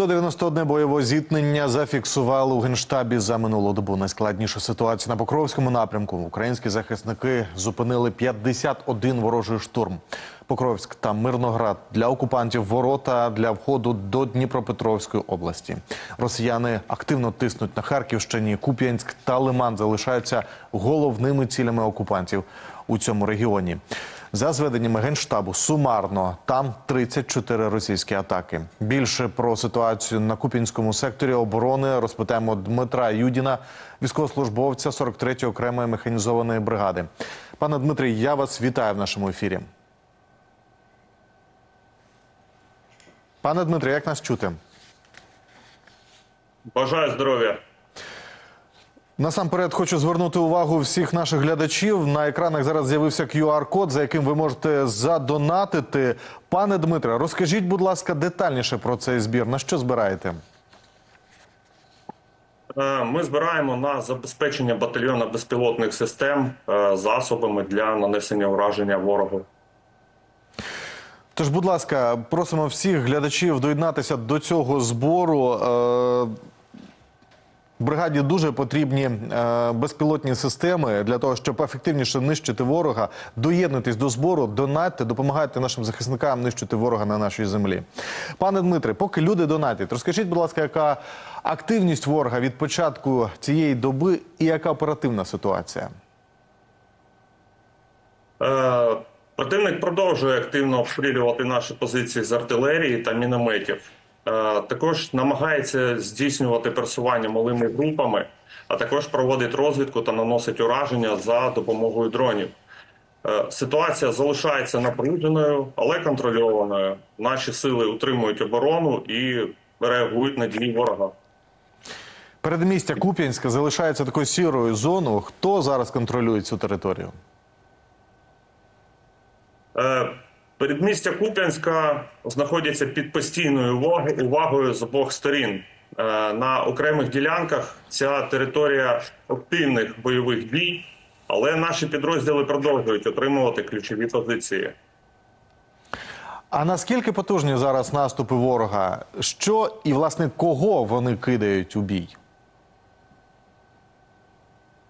191 бойове зіткнення зафіксували у генштабі за минулу добу. Найскладніша ситуація на Покровському напрямку. Українські захисники зупинили 51 ворожий штурм. Покровськ та Мирноград для окупантів ворота для входу до Дніпропетровської області. Росіяни активно тиснуть на Харківщині. Куп'янськ та Лиман залишаються головними цілями окупантів у цьому регіоні. За зведеннями генштабу, сумарно там 34 російські атаки. Більше про ситуацію на Купінському секторі оборони розпитаємо Дмитра Юдіна, військовослужбовця 43-ї окремої механізованої бригади. Пане Дмитрий, я вас вітаю в нашому ефірі. Пане Дмитре, як нас чути? Бажаю здоров'я. Насамперед хочу звернути увагу всіх наших глядачів. На екранах зараз з'явився QR-код, за яким ви можете задонатити. Пане Дмитре, розкажіть, будь ласка, детальніше про цей збір. На що збираєте? Е, Ми збираємо на забезпечення батальйону безпілотних систем е, засобами для нанесення ураження ворогу. Тож, будь ласка, просимо всіх глядачів доєднатися до цього збору. Бригаді дуже потрібні е, безпілотні системи для того, щоб ефективніше нищити ворога. Доєднуйтесь до збору, донатьте, допомагайте нашим захисникам нищити ворога на нашій землі. Пане Дмитре, поки люди донатять, розкажіть, будь ласка, яка активність ворога від початку цієї доби і яка оперативна ситуація? Е, Противник продовжує активно обстрілювати наші позиції з артилерії та мінометів. Е, Також намагається здійснювати пересування малими групами, а також проводить розвідку та наносить ураження за допомогою дронів. Е, Ситуація залишається напруженою, але контрольованою. Наші сили утримують оборону і реагують на дії ворога. Передмістя Куп'янська залишається такою сірою зоною. Хто зараз контролює цю територію? Е, Передмістя Куп'янська знаходяться під постійною увагою з обох сторін. Е, На окремих ділянках ця територія активних бойових дій, але наші підрозділи продовжують отримувати ключові позиції. А наскільки потужні зараз наступи ворога? Що і власне кого вони кидають у бій?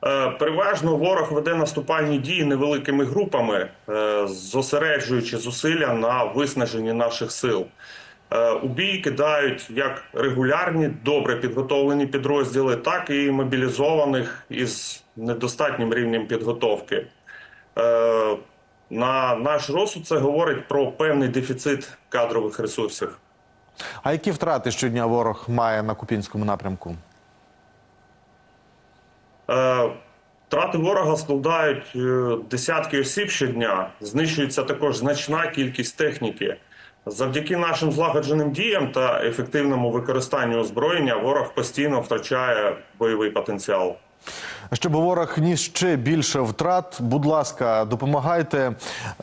Е, Переважно ворог веде наступальні дії невеликими групами, е, зосереджуючи зусилля на виснаженні наших сил. Е, У бій кидають як регулярні, добре підготовлені підрозділи, так і мобілізованих із недостатнім рівнем підготовки. На наш розсуд це говорить про певний дефіцит кадрових ресурсів. А які втрати щодня ворог має на Купінському напрямку? Е, Втрати ворога складають е, десятки осіб щодня. Знищується також значна кількість техніки. Завдяки нашим злагодженим діям та ефективному використанню озброєння ворог постійно втрачає бойовий потенціал. Щоб ворог ніс ще більше втрат, будь ласка, допомагайте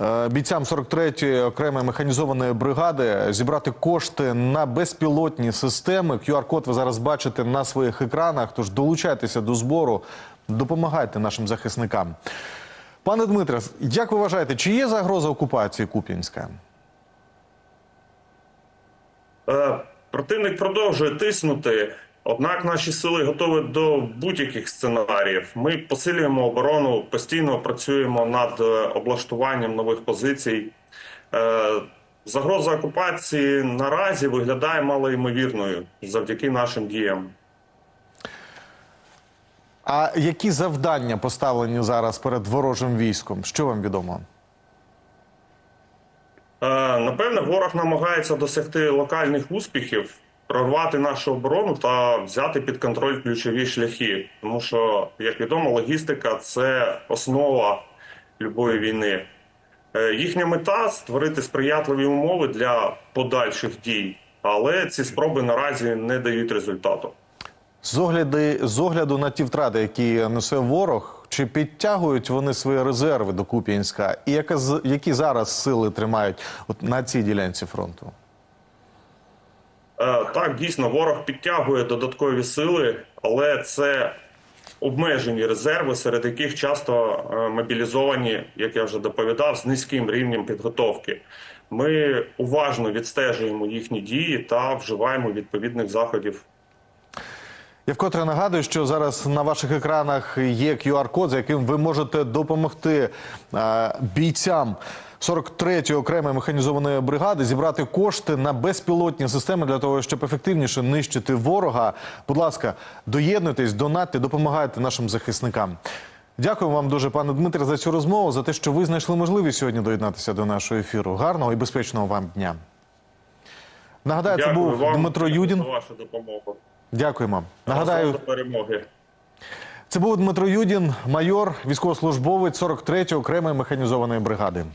е, бійцям 43-ї окремої механізованої бригади зібрати кошти на безпілотні системи. QR-код ви зараз бачите на своїх екранах. Тож долучайтеся до збору, допомагайте нашим захисникам. Пане Дмитре, як ви вважаєте, чи є загроза окупації Куп'янська? Е, Противник продовжує тиснути, однак наші сили готові до будь-яких сценаріїв. Ми посилюємо оборону, постійно працюємо над е, облаштуванням нових позицій. Е, Загроза окупації наразі виглядає малоймовірною завдяки нашим діям. А які завдання поставлені зараз перед ворожим військом? Що вам відомо? Е, Напевне, ворог намагається досягти локальних успіхів, прорвати нашу оборону та взяти під контроль ключові шляхи. Тому що, як відомо, логістика це основа любої війни. Е, Їхня мета створити сприятливі умови для подальших дій, але ці спроби наразі не дають результату. З огляди, з огляду на ті втрати, які несе ворог, чи підтягують вони свої резерви до Куп'янська, і яка, які зараз сили тримають от на цій ділянці фронту? Е, Так, дійсно, ворог підтягує додаткові сили, але це обмежені резерви, серед яких часто е, мобілізовані, як я вже доповідав, з низьким рівнем підготовки. Ми уважно відстежуємо їхні дії та вживаємо відповідних заходів Я вкотре нагадую, що зараз на ваших екранах є QR-код, за яким ви можете допомогти е, бійцям 43-ї окремої механізованої бригади зібрати кошти на безпілотні системи для того, щоб ефективніше нищити ворога. Будь ласка, доєднуйтесь, донатьте, допомагайте нашим захисникам. Дякую вам дуже, пане Дмитре, за цю розмову, за те, що ви знайшли можливість сьогодні доєднатися до нашого ефіру. Гарного і безпечного вам дня. Нагадаю, це був Дмитро Юдін. вашу допомогу. Дякуємо. Нагадаю, до перемоги. це був Дмитро Юдін, майор, військовослужбовець 43-ї окремої механізованої бригади.